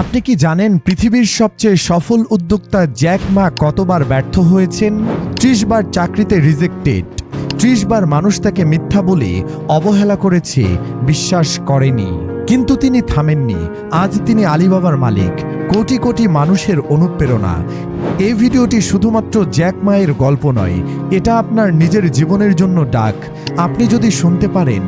আপনি কি জানেন পৃথিবীর সবচেয়ে সফল উদ্যোক্তা জ্যাক মা কতবার ব্যর্থ হয়েছেন? ত্রিশ বার চাকরিতে রিজেক্টেড ত্রিশ বার মানুষ তাকে মিথ্যা বলে অবহেলা করেছে, বিশ্বাস করেনি। কিন্তু তিনি থামেননি। আজ তিনি আলিবাবার মালিক, কোটি কোটি মানুষের অনুপ্রেরণা। এই ভিডিওটি শুধুমাত্র জ্যাক মায়ের গল্প নয়, এটা আপনার নিজের জীবনের জন্য ডাক। আপনি যদি শুনতে পারেন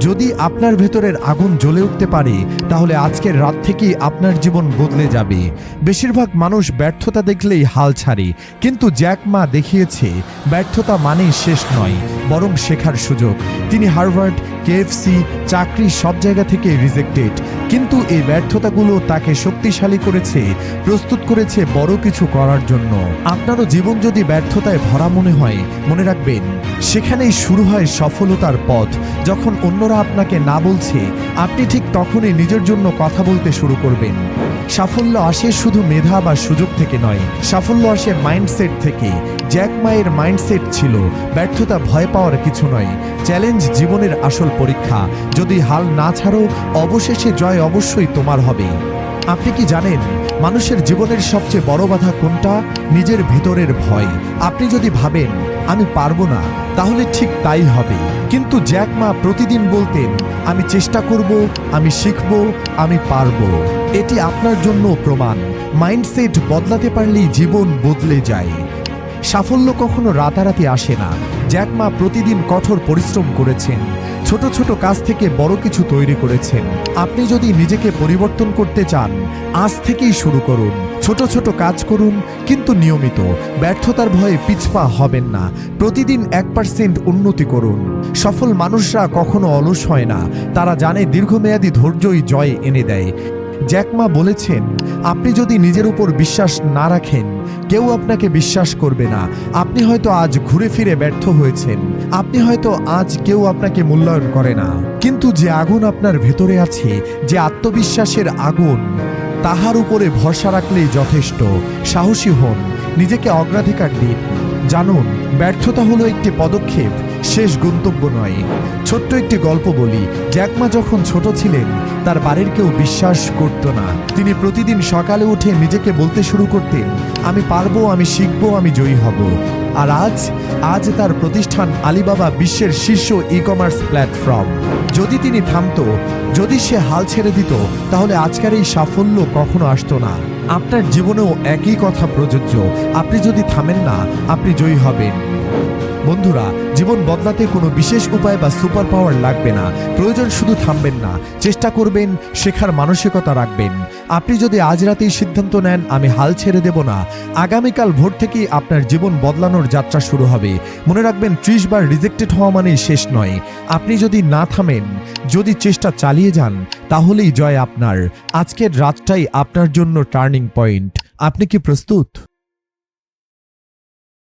যদি আপনার ভেতরের আগুন জ্বলে উঠতে পারে, তাহলে আজকের রাত থেকেই আপনার জীবন বদলে যাবে। বেশিরভাগ মানুষ ব্যর্থতা দেখলেই হাল ছাড়ে, কিন্তু জ্যাক মা দেখিয়েছে, ব্যর্থতা মানেই শেষ নয়, বরং শেখার সুযোগ। তিনি হার্ভার্ড, কেএফসি, চাকরি সব জায়গা থেকে রিজেক্টেড কিন্তু এই ব্যর্থতাগুলো তাকে শক্তিশালী করেছে, প্রস্তুত করেছে বড় কিছু করার জন্য। আপনারও জীবন যদি ব্যর্থতায় ভরা মনে হয়, মনে রাখবেন, সেখানেই শুরু হয় সফলতার পথ। যখন অন্যরা আপনাকে না বলছে, আপনি ঠিক তখনই নিজের জন্য কথা বলতে শুরু করবেন। সাফল্য আসে শুধু মেধা বা সুযোগ থেকে নয়, সাফল্য আসে মাইন্ডসেট থেকে। জ্যাক মায়ের মাইন্ডসেট ছিল, ব্যর্থতা ভয় পাওয়ার কিছু নয় চ্যালেঞ্জ জীবনের আসল পরীক্ষা। যদি হাল না ছাড়ো, অবশেষে জয় অবশ্যই তোমার হবে। আপনি কি জানেন, মানুষের জীবনের সবচেয়ে বড় বাধা কোনটা? নিজের ভেতরের ভয়। আপনি যদি ভাবেন, আমি পারব না তাহলে ঠিক তাই হবে। কিন্তু জ্যাক মা প্রতিদিন বলতেন, আমি চেষ্টা করব, আমি শিখব, আমি পারব। এটি আপনার জন্য প্রমাণ। মাইন্ডসেট বদলাতে পারলেই জীবন বদলে যায়। সাফল্য কখনো রাতারাতি আসে না। জ্যাক মা প্রতিদিন কঠোর পরিশ্রম করেছেন। ছোট ছোট কাজ থেকে বড় কিছু তৈরি করেছেন। আপনি যদি নিজেকে পরিবর্তন করতে চান, আজ থেকেই শুরু করুন। ছোট ছোট কাজ করুন, কিন্তু নিয়মিত। ব্যর্থতার ভয়ে পিছপা হবেন না। প্রতিদিন এক পার্সেন্ট উন্নতি করুন। সফল মানুষরা কখনো অলস হয় না। তারা জানে দীর্ঘমেয়াদী ধৈর্যই জয় এনে দেয়। জ্যাকমা বলেছেন, আপনি যদি নিজের উপর বিশ্বাস না রাখেন, কেউ আপনাকে বিশ্বাস করবে না। আপনি হয়তো আজ ঘুরে ফিরে ব্যর্থ হয়েছেন। আপনি হয়তো আজ কেউ আপনাকে মূল্যায়ন করে না। কিন্তু যে আগুন আপনার ভেতরে আছে, যে আত্মবিশ্বাসের আগুন তাহার উপরে ভরসা রাখলেই যথেষ্ট। সাহসী হন, নিজেকে অগ্রাধিকার দিন। জানুন, ব্যর্থতা হলো একটি পদক্ষেপ, শেষ গন্তব্য নয়। ছোট্ট একটি গল্প বলি, জ্যাকমা যখন ছোট ছিলেন, তার বাড়ির কেউ বিশ্বাস করত না। তিনি প্রতিদিন সকালে উঠে নিজেকে বলতে শুরু করতেন, আমি পারব, আমি শিখব, আমি জয়ী হব। আর আজ আজ তার প্রতিষ্ঠান আলিবাবা বিশ্বের শীর্ষ ই কমার্স প্ল্যাটফর্ম যদি তিনি থামত, যদি সে হাল ছেড়ে দিত, তাহলে আজকের এই সাফল্য কখনো আসতো না। আপনার জীবনেও একই কথা প্রযোজ্য। আপনি যদি থামেন না, আপনি জয়ী হবেন। বন্ধুরা, জীবন বদলাতে কোনো বিশেষ উপায় বা সুপার পাওয়ার লাগবে না। প্রয়োজন শুধু থামবেন না। চেষ্টা করবেন, শেখার মানসিকতা রাখবেন। আপনি যদি আজ রাতেই সিদ্ধান্ত নেন, আমি হাল ছেড়ে দেব না। আগামীকাল ভোর থেকেই আপনার জীবন বদলানোর যাত্রা শুরু হবে। মনে রাখবেন, ত্রিশ বার রিজেক্টেড হওয়া মানেই শেষ নয়। আপনি যদি না থামেন, যদি চেষ্টা চালিয়ে যান, তাহলেই জয় আপনার। আজকের রাতটাই আপনার জন্য টার্নিং পয়েন্ট আপনি কি প্রস্তুত?